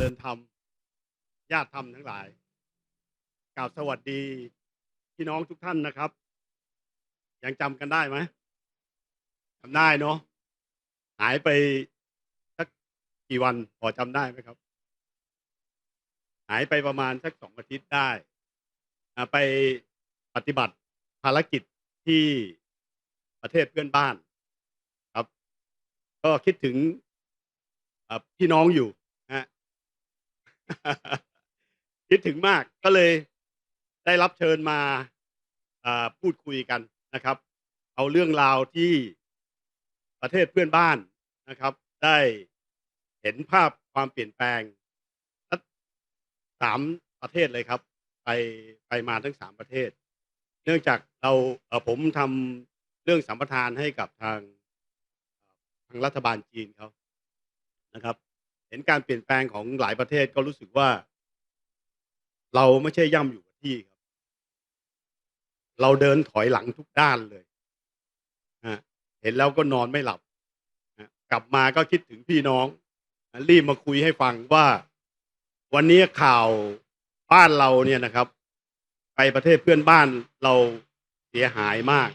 ริญธรรมญาติธรรมทั้งหลายกล่าวสวัสดีพี่น้องทุกท่านนะครับ ยังจำกันได้ไหมจำได้เนาะหายไปสักกี่วันพอจำได้ไหมครับ หายไปประมาณสักสองอาทิตย์ได้อ่าไปปฏิบัติภารกิจที่ประเทศเพื่อนบ้าน ครับ ก็คิดถึงพี่น้องอยู่ คิดถึงมากก็เลยได้รับเชิญมาพูดคุยกันนะครับ เอาเรื่องราวที่ประเทศเพื่อนบ้านนะครับ ได้เห็นภาพความเปลี่ยนแปลงสามประเทศเลยครับ ไปไปมาทั้งสามประเทศ เนื่องจากเราเผมทำเรื่องสัมปทานให้กับทางทางรัฐบาลจีนเขานะครับ เห็นการเปลี่ยนแปลงของหลายประเทศก็รู้สึกว่า เราไม่ใช่ย่ำอยู่กับที่ครับ เราเดินถอยหลังทุกด้านเลยฮะเห็นแล้วก็นอนไม่หลับฮะกลับมาก็คิดถึงพี่น้องรีบมาคุยให้ฟังว่า วันนี้ข่าวบ้านเราเนี่ยนะครับ ไปประเทศเพื่อนบ้านเราเสียหายมาก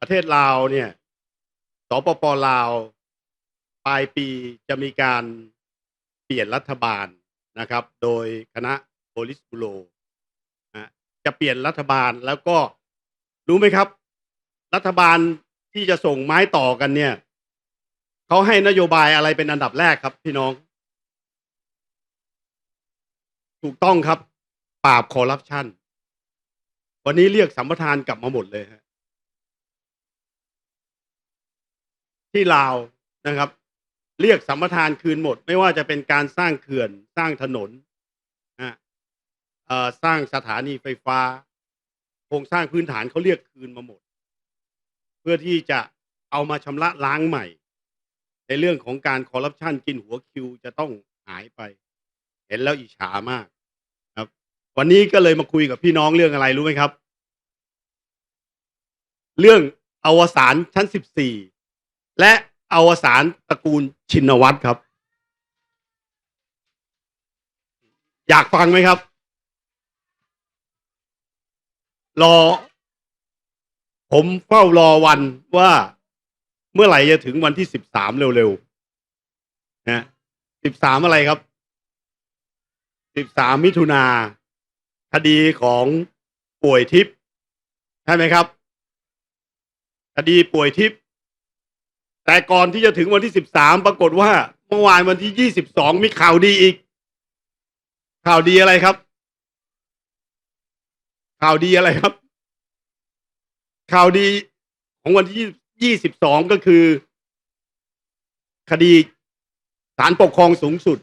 ประเทศลาวเนี่ยสปปลาว ลายปีจะมีการเปลี่ยนรัฐบาลนะครับ โดยคณะโพลิสบูโรจะเปลี่ยนรัฐบาลแล้วก็รู้ไหมครับ รัฐบาลที่จะส่งไม้ต่อกันเนี่ยเขาให้นโยบายอะไรเป็นอันดับแรกครับ พี่น้อง ถูกต้องครับ ปราบคอร์รัปชันวันนี้เรียกสัมปทานกลับมาหมดเลยฮะที่ลาวนะครับ เรียกสัมปทานคืนหมด ไม่ว่าจะเป็นการสร้างเขื่อนสร้างถนนนะสร้างสถานีไฟฟ้า โครงสร้างพื้นฐานเขาเรียกคืนมาหมด เพื่อที่จะเอามาชำระล้างใหม่ ในเรื่องของการคอร์รัปชันกินหัวคิวจะต้องหายไป เห็นแล้วอิจฉามากครับ วันนี้ก็เลยมาคุยกับพี่น้องเรื่องอะไรรู้ไหมครับ เรื่องอวสานชั้นสิบสี่และ อวสานตระกูลชินวัตรครับ อยากฟังไหมครับ รอ ผมเฝ้ารอวันว่าเมื่อไหร่จะถึงวันที่สิบสามเร็วๆนะสิบสามอะไรครับสิบสามมิถุนาคดีของป่วยทิพย์ใช่ไหมครับ คดีป่วยทิพย์ แต่ก่อนที่จะถึงวันที่สิบสามปรากฏว่าเมื่อวานวันที่ยี่สิบสองมีข่าวดีอีก ข่าวดีอะไรครับ ข่าวดีอะไรครับ ข่าวดีของวันที่ยี่สิบสองก็คือ คดีศาลปกครองสูงสุด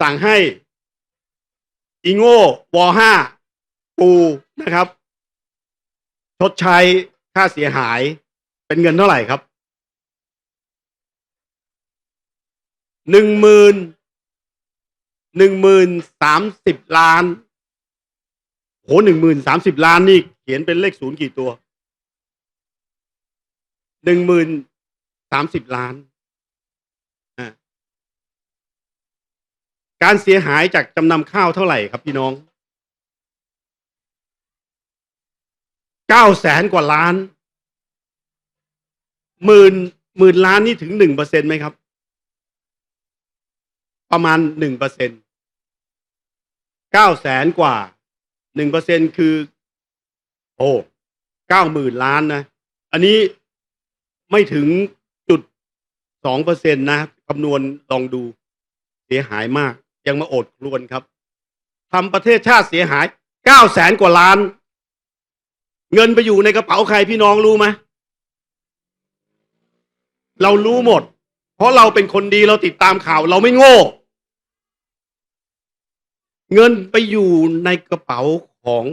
สั่งให้อีโง่วห้าปูนะครับ ชดใช้ค่าเสียหายเป็นเงินเท่าไหร่ครับ หนึ่งหมื่นหนึ่งหมื่นสามสิบล้านโหหนึ่งหมื่นสามสิบล้านนี่เขียนเป็นเลขศูนย์กี่ตัวหนึ่งหมื่นสามสิบล้านอ่าการเสียหายจากจำนำข้าวเท่าไหร่ครับพี่น้องเก้าแสนกว่าล้านหมื่นหมื่นล้านนี่ถึงหนึ่งเปอร์เซ็นไหมครับ ประมาณหนึ่งเปอร์เซ็นเก้าแสนกว่าหนึ่งเปอร์เซ็นคือ โอ้เก้าหมื่นล้านนะ อันนี้ไม่ถึงจุดสองเปอร์เซ็นต์นะคำนวณลองดูเสียหายมาก ยังมาโอดครวนครับทำประเทศชาติเสียหายเก้าแสนกว่าล้าน เงินไปอยู่ในกระเป๋าใครพี่น้องรู้ไหมเรารู้หมด เพราะเราเป็นคนดีเราติดตามข่าว เราไม่โง่ เงินไปอยู่ในกระเป๋าของ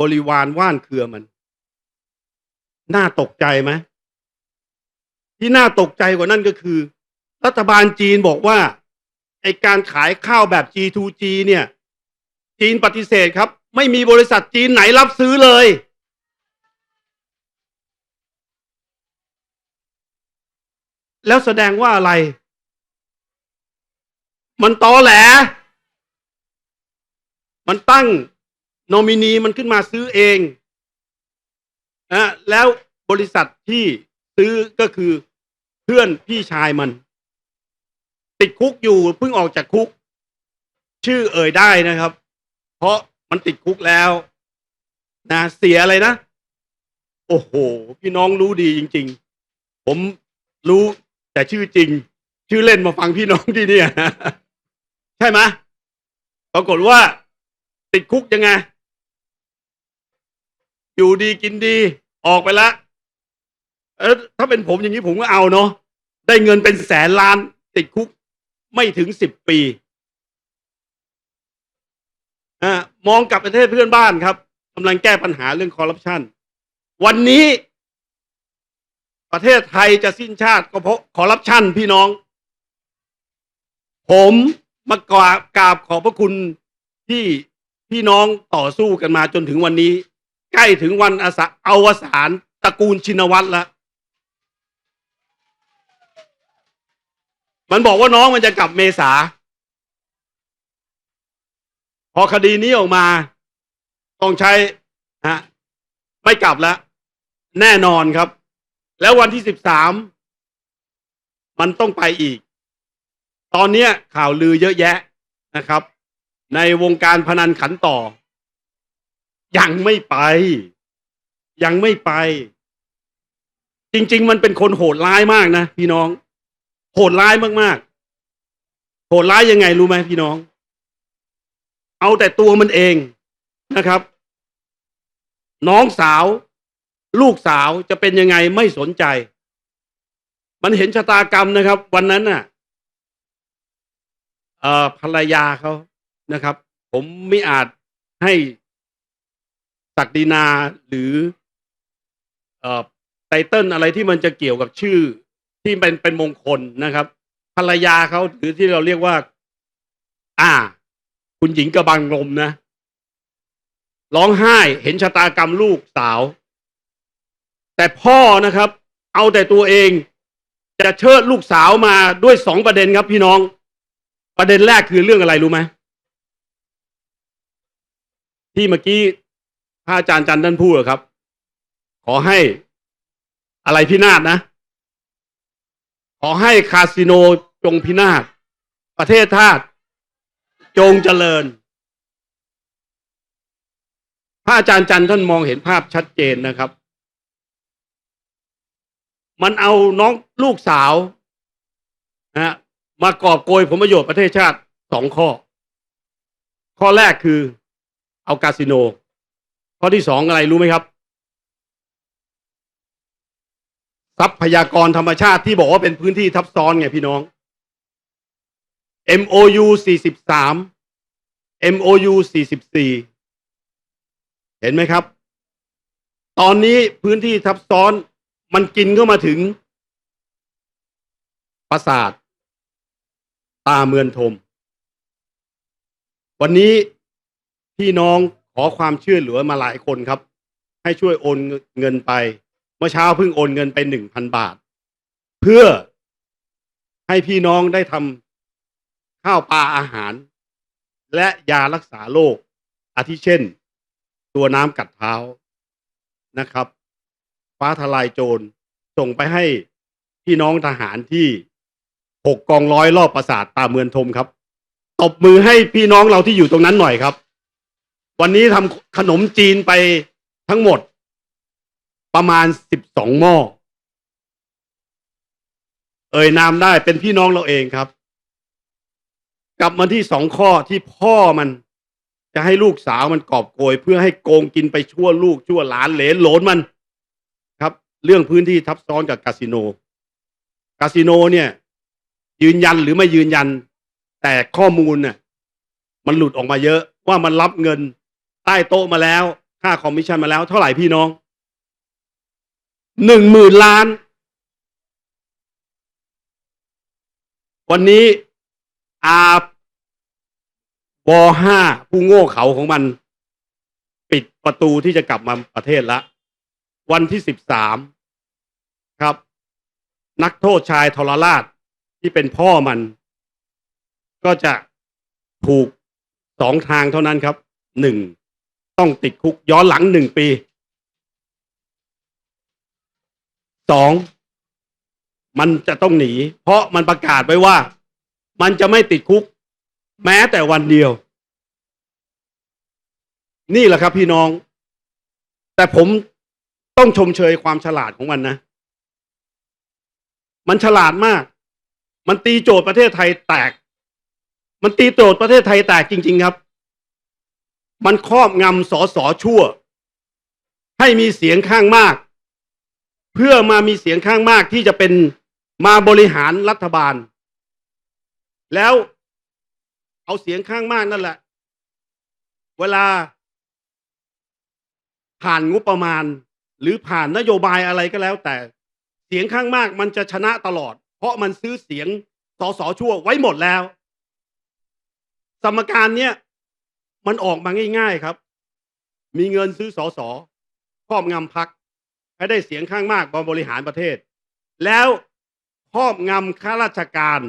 บริวารว่านเครือมัน น่าตกใจไหมที่น่าตกใจกว่านั้นก็คือ รัฐบาลจีนบอกว่าไอการขายข้าวแบบ G2G เนี่ย จีนปฏิเสธครับ ไม่มีบริษัทจีนไหนรับซื้อเลย แล้วแสดงว่าอะไร มันตอแหล มันตั้งนอมินีมันขึ้นมาซื้อเองนะแล้วบริษัทที่ซื้อก็คือเพื่อนพี่ชายมัน ติดคุกอยู่เพิ่งออกจากคุก ชื่อเอ่ยได้นะครับ เพราะมันติดคุกแล้วนะเสียอะไรนะ โอ้โห พี่น้องรู้ดีจริง ๆ ผมรู้ แต่ชื่อจริง ชื่อเล่นมาฟังพี่น้องที่เนี่ยใช่ไหมปรากฏว่า ติดคุกยังไง อยู่ดีกินดี ออกไปแล้วเออถ้าเป็นผมอย่างนี้ผมก็เอาเนาะได้เงินเป็นแสนล้าน ติดคุกไม่ถึงสิบปีอมองกลับประเทศเพื่อนบ้านครับกำลังแก้ปัญหาเรื่องคอร์รัปชันวันนี้ ประเทศไทยจะสิ้นชาติก็เพราะคอร์รัปชันพี่น้อง ผมมากราบกราบขอบพระคุณที่พี่น้องต่อสู้กันมาจนถึงวันนี้ ใกล้ถึงวันอาสาอวสานตระกูลชินวัตรแล้วมันบอกว่าน้องมันจะกลับเมษา พอคดีนี้ออกมา ต้องใช้ฮะไม่กลับแล้ว แน่นอนครับ แล้ววันที่สิบสามมันต้องไปอีก ตอนเนี้ยข่าวลือเยอะแยะนะครับ ในวงการพนันขันต่อ ยังไม่ไป ยังไม่ไป จริง ๆ มันเป็นคนโหดร้ายมากนะพี่น้อง โหดร้ายมากๆ โหดร้ายยังไงรู้ไหมพี่น้อง เอาแต่ตัวมันเองนะครับ น้องสาว ลูกสาวจะเป็นยังไงไม่สนใจ มันเห็นชะตากรรมนะครับ วันนั้นน่ะเอ่อภรรยาเขานะครับ ผมไม่อาจให้ศักดินาหรือเอ่อไตเติ้ลอะไรที่มันจะเกี่ยวกับชื่อที่เป็นเป็นมงคลนะครับ ภรรยาเขาหรือที่เราเรียกว่า อ่า คุณหญิงกระบังลมนะร้องไห้เห็นชะตากรรมลูกสาว แต่พ่อนะครับ เอาแต่ตัวเอง จะเชิดลูกสาวมาด้วยสองประเด็นครับพี่น้อง ประเด็นแรกคือเรื่องอะไรรู้ไหมที่เมื่อกี้พระอาจารย์จันท่านพูดครับ ขอให้อะไรพินาศนะ ขอให้คาสิโนจงพินาศประเทศชาติจงเจริญ พระอาจารย์จันท่านมองเห็นภาพชัดเจนนะครับ มันเอาน้องลูกสาวนะมากอบโกยผลประโยชน์ประเทศชาติสองข้อ ข้อแรกคือเอาคาสิโน ข้อที่สองอะไรรู้ไหมครับ ทรัพยากรธรรมชาติที่บอกว่าเป็นพื้นที่ทับซ้อนไงพี่น้อง MOU 43 MOU 44 เห็นไหมครับ ตอนนี้พื้นที่ทับซ้อน มันกินเข้ามาถึง ปราสาท ตาเมือนทม วันนี้พี่น้องขอความช่วยเหลือมาหลายคนครับ ให้ช่วยโอนเงินไป เมื่อเช้าเพิ่งโอนเงินไปหนึ่งพันบาท เพื่อให้พี่น้องได้ทำข้าวปลาอาหาร และยารักษาโรคอาทิเช่น ตัวน้ำกัดเท้านะครับ ฟ้าทลายโจรส่งไปให้พี่น้องทหารที่หกกองร้อยรอบปราสาทตาเมือนทมครับตบมือให้พี่น้องเราที่อยู่ตรงนั้นหน่อยครับ วันนี้ทำขนมจีนไปทั้งหมด ประมาณสิบสองหม้อเอ่ยนามได้เป็นพี่น้องเราเองครับ กลับมาที่สองข้อที่พ่อมันจะให้ลูกสาวมันกอบโกย เพื่อให้โกงกินไปชั่วลูกชั่วหลานเหลนโหลนมัน เรื่องพื้นที่ทับซ้อนกับคาสิโนคาสิโนเนี่ย ยืนยันหรือไม่ยืนยัน แต่ข้อมูลเนี่ยมันหลุดออกมาเยอะว่ามันรับเงินใต้โต๊ะมาแล้ว ค่าคอมมิชชั่นมาแล้ว เท่าไหร่พี่น้องหนึ่งหมื่นล้าน วันนี้อาบอห้าผู้โง่เขาของมัน ปิดประตูที่จะกลับมาประเทศละ วันที่สิบสามครับ นักโทษชายทรราชที่เป็นพ่อมัน ก็จะถูกสองทางเท่านั้นครับหนึ่งต้องติดคุกย้อนหลังหนึ่งปีสองมันจะต้องหนี เพราะมันประกาศไว้ว่า มันจะไม่ติดคุก แม้แต่วันเดียว นี่แหละครับพี่น้อง แต่ผม ต้องชมเชยความฉลาดของมันนะ มันฉลาดมาก มันตีโจทย์ประเทศไทยแตก มันตีโจทย์ประเทศไทยแตกจริง ๆครับ มันครอบงำสอสอชั่ว ให้มีเสียงข้างมาก เพื่อมามีเสียงข้างมากที่จะเป็นมาบริหารรัฐบาล แล้วเอาเสียงข้างมากนั่นแหละ เวลาผ่านงบประมาณ หรือผ่านนโยบายอะไรก็แล้ว แต่เสียงข้างมากมันจะชนะตลอด เพราะมันซื้อเสียงสอสอชั่วไว้หมดแล้ว สมการเนี้ยมันออกมาง่าย ๆครับ มีเงินซื้อสอสอครอบงำพักให้ได้เสียงข้างมากมาบริหารประเทศ แล้วครอบงำข้าราชการ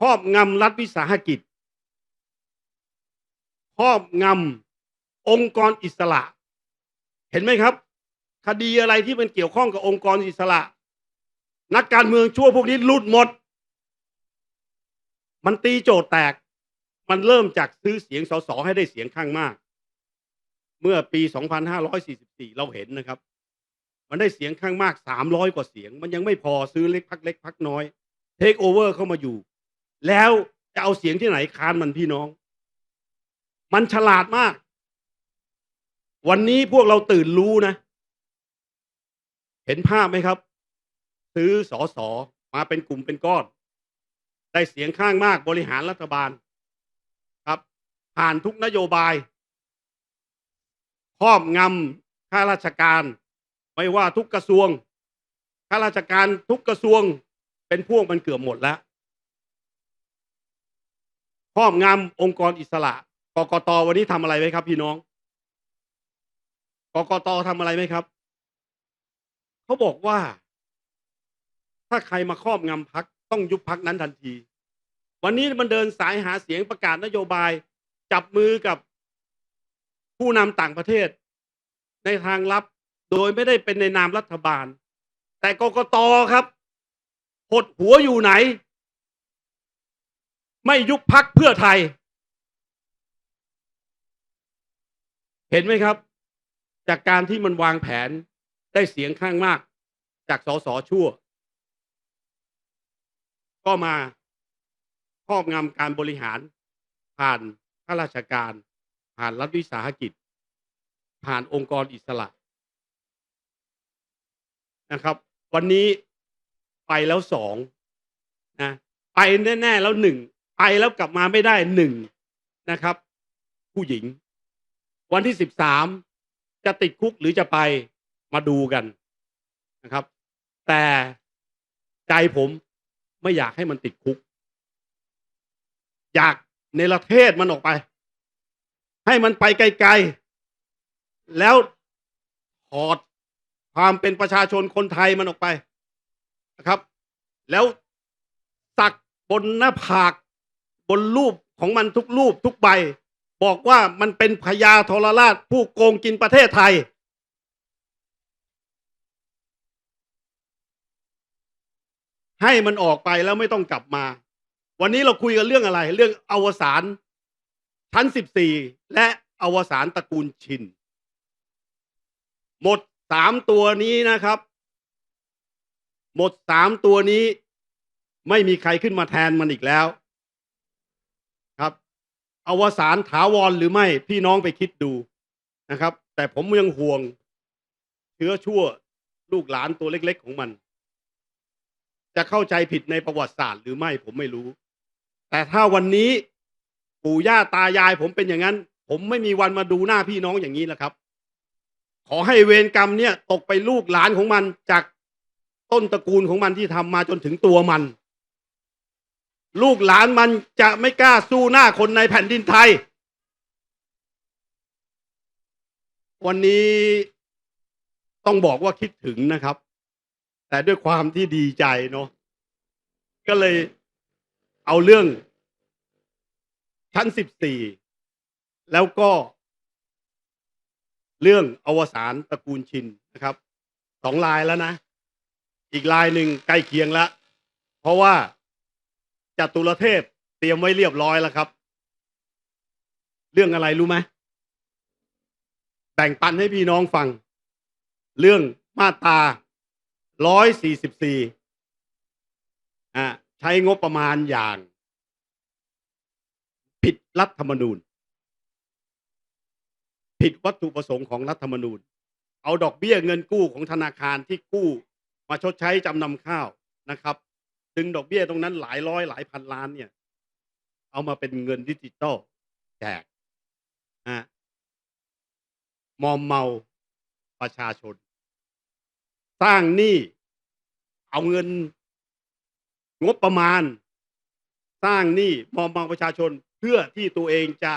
ครอบงำรัฐวิสาหกิจครอบงำองค์กรอิสระ เห็นไหมครับ คดีอะไรที่มันเกี่ยวข้องกับองค์กรอิสระ นักการเมืองชั่วพวกนี้ลุดหมด มันตีโจทย์แตก มันเริ่มจากซื้อเสียงสสให้ได้เสียงข้างมาก เมื่อปี 2544 เราเห็นนะครับ มันได้เสียงข้างมาก 300 กว่าเสียง มันยังไม่พอซื้อเล็กพักเล็กพักน้อยเทคโอเวอร์เข้ามาอยู่ แล้วจะเอาเสียงที่ไหนค้านมันพี่น้อง มันฉลาดมาก วันนี้พวกเราตื่นรู้นะ เห็นภาพไหมครับ ซื้อสอสอมาเป็นกลุ่มเป็นก้อน ได้เสียงข้างมากบริหารรัฐบาล ครับ ผ่านทุกนโยบายครอบงำข้าราชการ ไม่ว่าทุกกระทรวงข้าราชการทุกกระทรวงเป็นพวกมันเกือบหมดแล้วครอบงำองค์กรอิสระกกตวันนี้ทำอะไรไหมครับพี่น้อง กกตทำอะไรไหมครับเขาบอกว่า ถ้าใครมาครอบงำพักต้องยุบพักนั้นทันที วันนี้มันเดินสายหาเสียงประกาศนโยบาย จับมือกับผู้นำต่างประเทศ ในทางลับโดยไม่ได้เป็นในนามรัฐบาล แต่กกตครับหดหัวอยู่ไหน ไม่ยุบพักเพื่อไทย เห็นไหมครับ จากการที่มันวางแผนได้เสียงข้างมาก จากสสชั่ว ก็มาครอบงำการบริหารผ่านข้าราชการ ผ่านรัฐวิสาหกิจ ผ่านองค์กรอิสระนะครับ วันนี้ไปแล้วสองนะไปแน่ ๆ แล้วหนึ่งไปแล้วกลับมาไม่ได้หนึ่งนะครับ ผู้หญิง วันที่สิบสาม จะติดคุกหรือจะไปมาดูกันนะครับ แต่ใจผมไม่อยากให้มันติดคุก อยากในประเทศมันออกไป ให้มันไปไกลๆ แล้วถอดความเป็นประชาชนคนไทยมันออกไปนะครับ แล้วสักบนหน้าผากบนรูปของมันทุกรูปทุกใบ บอกว่ามันเป็นพญาทรราชผู้โกงกินประเทศไทย ให้มันออกไปแล้วไม่ต้องกลับมา วันนี้เราคุยกันเรื่องอะไร เรื่องอวสานชั้นสิบสี่และอวสานตระกูลชิน หมดสามตัวนี้นะครับ หมดสามตัวนี้ไม่มีใครขึ้นมาแทนมันอีกแล้ว อวสานถาวรหรือไม่พี่น้องไปคิดดูนะครับ แต่ผมยังห่วงเชื้อชั่วลูกหลานตัวเล็ก ๆ ของมัน จะเข้าใจผิดในประวัติศาสตร์หรือไม่ผมไม่รู้ แต่ถ้าวันนี้ปู่ย่าตายาย ผมเป็นอย่างนั้น ผมไม่มีวันมาดูหน้าพี่น้องอย่างนี้แล้วครับ ขอให้เวรกรรมเนี่ย ตกไปลูกหลานของมันจากต้นตระกูลของมันที่ทำมาจนถึงตัวมัน ลูกหลานมันจะไม่กล้าสู้หน้าคนในแผ่นดินไทย วันนี้ต้องบอกว่าคิดถึงนะครับ แต่ด้วยความที่ดีใจเนาะก็เลยเอาเรื่องชั้นสิบสี่แล้วก็ เรื่องอวสานตระกูลชินนะครับสองลายแล้วนะ อีกลายหนึ่งใกล้เคียงแล้วเพราะว่า จตุรเทพเตรียมไว้เรียบร้อยแล้วครับ เรื่องอะไรรู้ไหมแบ่งปันให้พี่น้องฟัง เรื่องมาตราร้อยสี่สิบสี่อ่าใช้งบประมาณอย่าง ผิดรัฐธรรมนูญ ผิดวัตถุประสงค์ของรัฐธรรมนูญ เอาดอกเบี้ยเงินกู้ของธนาคารที่กู้มาชดใช้จำนำข้าวนะครับ ดึงดอกเบี้ยตรงนั้นหลายร้อยหลายพันล้านเนี่ย เอามาเป็นเงินดิจิตอลแจกอ่มอมเมาประชาชน สร้างหนี้เอาเงิน งบประมาณ สร้างหนี้มอมเมาประชาชนเพื่อที่ตัวเองจะ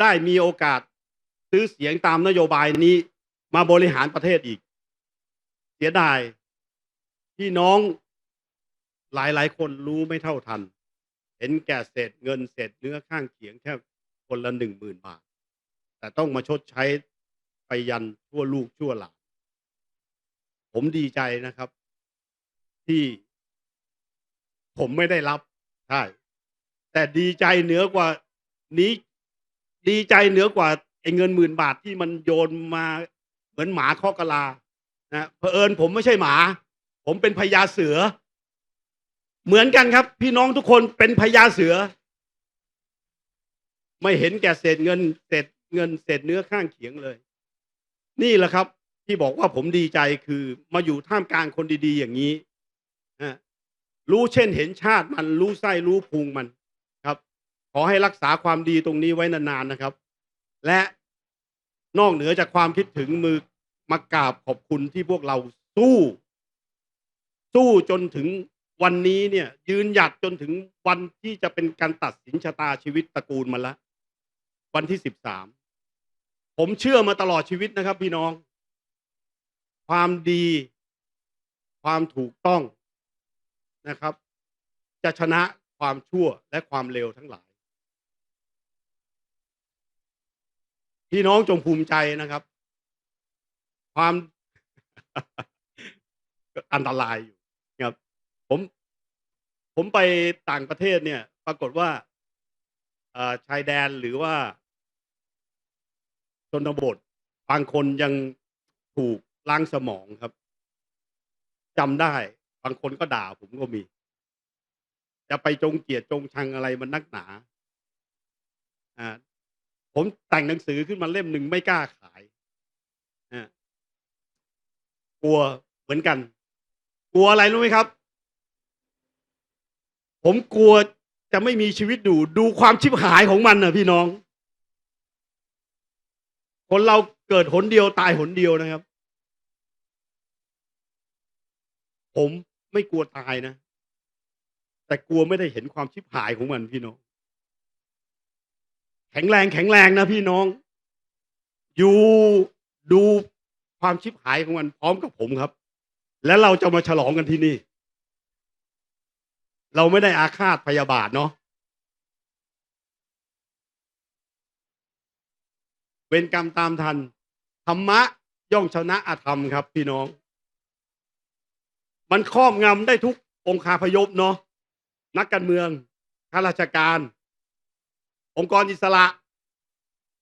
ได้มีโอกาสซื้อเสียงตามนโยบายนี้มาบริหารประเทศอีก เสียดายพี่น้อง หลายหลายคนรู้ไม่เท่าทัน เห็นแก่เศษเงินเศษเนื้อข้างเคียงแค่คนละหนึ่งหมื่นบาท แต่ต้องมาชดใช้ไปยันทั่วลูกชั่วหลานผมดีใจนะครับ ที่ผมไม่ได้รับใช่แต่ดีใจเหนือกว่านี้ ดีใจเหนือกว่าไอ้เงินหมื่นบาทที่มันโยนมาเหมือนหมาข้อกลานะเผอิญผมไม่ใช่หมา ผมเป็นพญาเสือ เหมือนกันครับ พี่น้องทุกคนเป็นพญาเสือ ไม่เห็นแก่เศษเงินเศษเงินเศษเนื้อข้างเคียงเลย นี่แหละครับ ที่บอกว่าผมดีใจคือมาอยู่ท่ามกลางคนดี ๆ อย่างนี้นะรู้เช่นเห็นชาติมันรู้ไส้รู้พุงมันครับ ขอให้รักษาความดีตรงนี้ไว้นานๆนะครับ และนอกเหนือจากความคิดถึงมือมากราบขอบคุณที่พวกเราสู้ สู้จนถึง วันนี้เนี่ยยืนหยัดจนถึงวันที่จะเป็นการตัดสินชะตาชีวิตตระกูลมาแล้ววันที่สิบสามผมเชื่อมาตลอดชีวิตนะครับ พี่น้อง ความดี ความถูกต้องนะครับ จะชนะความชั่วและความเลวทั้งหลาย พี่น้องจงภูมิใจนะครับ ความอันตรายอยู่ ผมไปต่างประเทศเนี่ย ปรากฏว่าชายแดนหรือว่าชนบทบางคนยังถูกล้างสมองครับจำได้ บางคนก็ด่าผมก็มี จะไปจงเกียดจงชังอะไรมันนักหนาอ่าผมแต่งหนังสือขึ้นมาเล่มหนึ่งไม่กล้าขายอ่ากลัวเหมือนกัน กลัวอะไรรู้ไหมครับ ผมกลัวจะไม่มีชีวิตดูดูความชิบหายของมันนะพี่น้อง คนเราเกิดหนเดียวตายหนเดียวนะครับ ผมไม่กลัวตายนะ แต่กลัวไม่ได้เห็นความชิบหายของมันพี่น้อง แข็งแรงแข็งแรงนะพี่น้อง อยู่ดูความชิบหายของมันพร้อมกับผมครับ และเราจะมาฉลองกันที่นี่ เราไม่ได้อาฆาตพยาบาทเนาะเวรกรรมตามทัน ธรรมะย่อมชนะอาธรรมครับ พี่น้อง มันครอบงำได้ทุกองคาพยพเนาะนักการเมืองข้าราชการ องค์กรอิสระ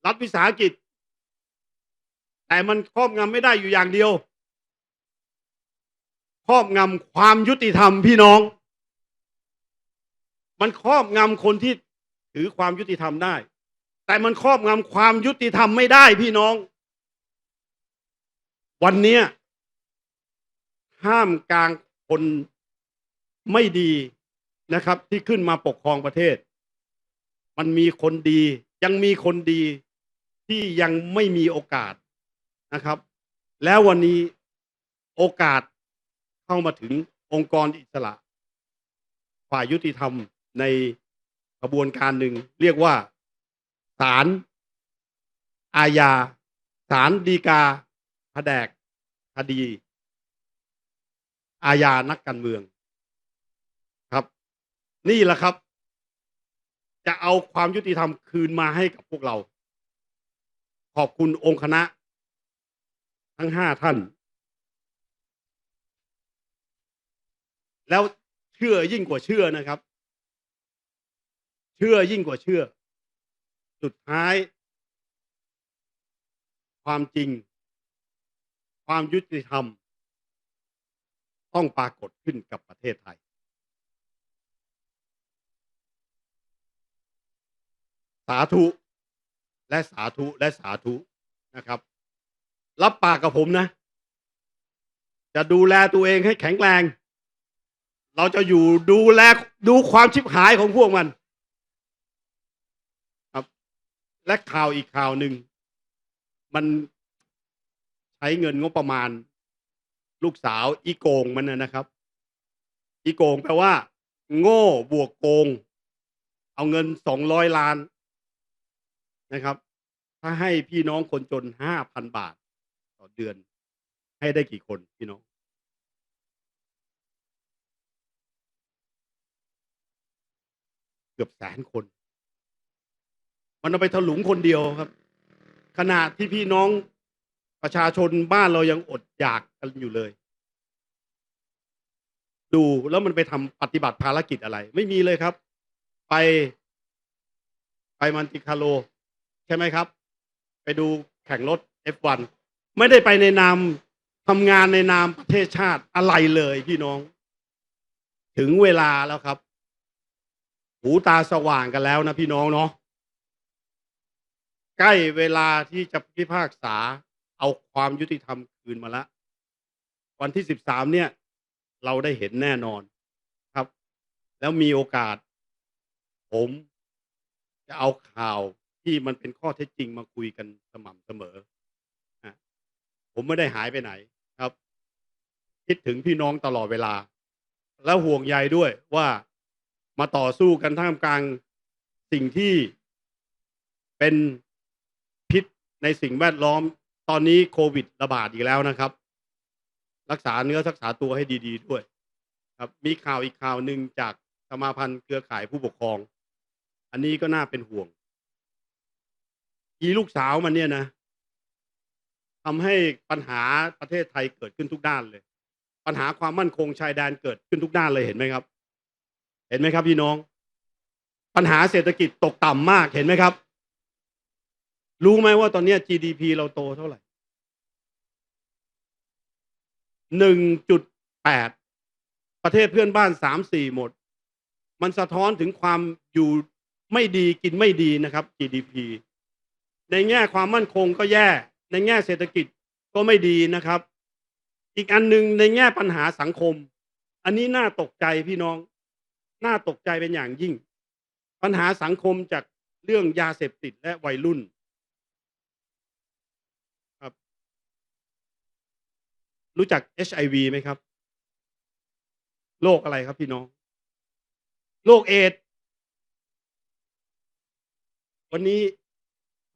รัฐวิสาหกิจ แต่มันครอบงำไม่ได้อยู่อย่างเดียว ครอบงำความยุติธรรมพี่น้อง มันครอบงำคนที่ถือความยุติธรรมได้ แต่มันครอบงำความยุติธรรมไม่ได้พี่น้อง วันเนี้ยห้ามกลางคนไม่ดีนะครับ ที่ขึ้นมาปกครองประเทศ มันมีคนดี ยังมีคนดีที่ยังไม่มีโอกาสนะครับ แล้ววันนี้โอกาสเข้ามาถึงองค์กรอิสระ ฝ่ายยุติธรรม ในกระบวนการหนึ่งเรียกว่าศาลอาญาศาลฎีกาแผนกคดี อาญานักการเมืองครับ นี่แหละครับ จะเอาความยุติธรรมคืนมาให้กับพวกเรา ขอบคุณองค์คณะ ทั้งห้าท่าน แล้วเชื่อยิ่งกว่าเชื่อนะครับ เชื่อยิ่งกว่าเชื่อ สุดท้าย ความจริง ความยุติธรรม ต้องปรากฏขึ้นกับประเทศไทย สาธุ และสาธุและสาธุนะครับ รับปากกับผมนะ จะดูแลตัวเองให้แข็งแรง เราจะอยู่ดูแลดูความชิบหายของพวกมัน ครับ และข่าวอีกข่าวหนึ่ง มันใช้เงินงบประมาณ ลูกสาวอีโกงมันนะครับ อีโกงแปลว่า โง่บวกโกง เอาเงินสองร้อยล้านนะครับ ถ้าให้พี่น้องคนจนห้าพันบาท ต่อเดือน ให้ได้กี่คนพี่น้องเกือบแสนคน มันเอาไปถลุงคนเดียวครับ ขณะที่พี่น้องประชาชนบ้านเรายังอดอยากกันอยู่เลย ดูแล้วมันไปทำปฏิบัติภารกิจอะไร ไม่มีเลยครับ ไปไปมันติคาโล ใช่ไหมครับ ไปดูแข่งรถ F1 ไม่ได้ไปในนามทำงานในนามประเทศชาติอะไรเลยพี่น้อง ถึงเวลาแล้วครับ หูตาสว่างกันแล้วนะพี่น้องเนาะ ใกล้เวลาที่จะพิพากษาเอาความยุติธรรมคืนมาแล้ววันที่สิบสามเนี่ย เราได้เห็นแน่นอนครับ แล้วมีโอกาส ผมจะเอาข่าวที่มันเป็นข้อเท็จจริงมาคุยกันสม่ำเสมอนะผมไม่ได้หายไปไหนครับ คิดถึงพี่น้องตลอดเวลา แล้วห่วงใยด้วยว่ามาต่อสู้กันท่ามกลางสิ่งที่เป็น ในสิ่งแวดล้อมตอนนี้โควิดระบาดอีกแล้วนะครับ รักษาเนื้อรักษาตัวให้ดีๆด้วย ครับ มีข่าวอีกข่าวหนึ่งจากสมาพันธ์เครือข่ายผู้ปกครอง อันนี้ก็น่าเป็นห่วงอีลูกสาวมันเนี่ยนะทำให้ปัญหาประเทศไทยเกิดขึ้นทุกด้านเลย ปัญหาความมั่นคงชายแดนเกิดขึ้นทุกด้านเลยเห็นไหมครับ เห็นไหมครับพี่น้อง ปัญหาเศรษฐกิจตกต่ำมากเห็นไหมครับ รู้ไหมว่าตอนนี้ GDP เราโตเท่าไหร่หนึ่งจุดแปดประเทศเพื่อนบ้านสามสี่หมด มันสะท้อนถึงความอยู่ไม่ดีกินไม่ดีนะครับ GDP ในแง่ความมั่นคงก็แย่ ในแง่เศรษฐกิจก็ไม่ดีนะครับ อีกอันหนึ่งในแง่ปัญหาสังคม อันนี้น่าตกใจพี่น้อง น่าตกใจเป็นอย่างยิ่ง ปัญหาสังคมจากเรื่องยาเสพติดและวัยรุ่น ครับ รู้จัก HIV ไหมครับ โรคอะไรครับพี่น้อง โรคเอดวันนี้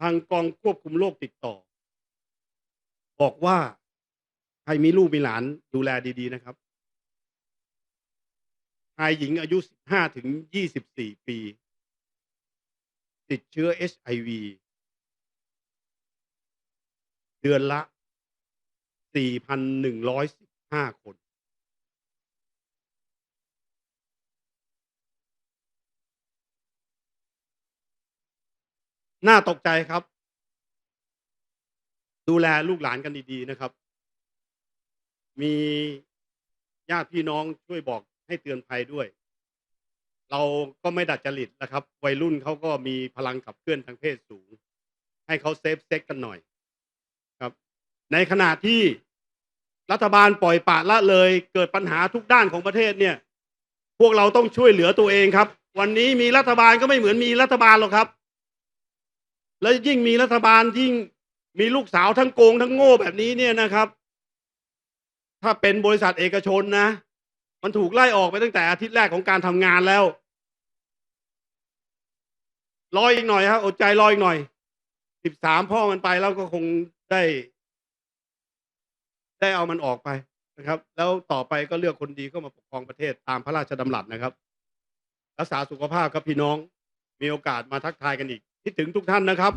ทางกองควบคุมโรคติดต่อ บอกว่าใครมีลูกมีหลานดูแลดี ๆ นะครับชายหญิงอายุ 15 ถึง 24 ปี ติดเชื้อ HIV เดือนละ 4,115 คน น่าตกใจครับ ดูแลลูกหลานกันดีๆนะครับ มีญาติพี่น้องช่วยบอกให้เตือนภัยด้วย เราก็ไม่ดัดจริตนะครับ วัยรุ่นเขาก็มีพลังขับเคลื่อนทางเพศสูง ให้เขาเซฟเซ็กกันหน่อย ในขณะที่รัฐบาลปล่อยปละละเลยเกิดปัญหาทุกด้านของประเทศเนี่ย พวกเราต้องช่วยเหลือตัวเองครับ วันนี้มีรัฐบาลก็ไม่เหมือนมีรัฐบาลหรอกครับ แล้วยิ่งมีรัฐบาลยิ่งมีลูกสาวทั้งโกงทั้งโง่แบบนี้เนี่ยนะครับ ถ้าเป็นบริษัทเอกชนนะ มันถูกไล่ออกไปตั้งแต่อาทิตย์แรกของการทำงานแล้วรออีกหน่อยครับอดใจรออีกหน่อยสิบสามพ่อมันไปแล้วก็คงได้ ได้เอามันออกไปนะครับ แล้วต่อไปก็เลือกคนดีเข้ามาปกครองประเทศตามพระราชดำรัสนะครับ รักษาสุขภาพครับพี่น้องมีโอกาสมาทักทายกันอีกคิดถึงทุกท่านนะครับ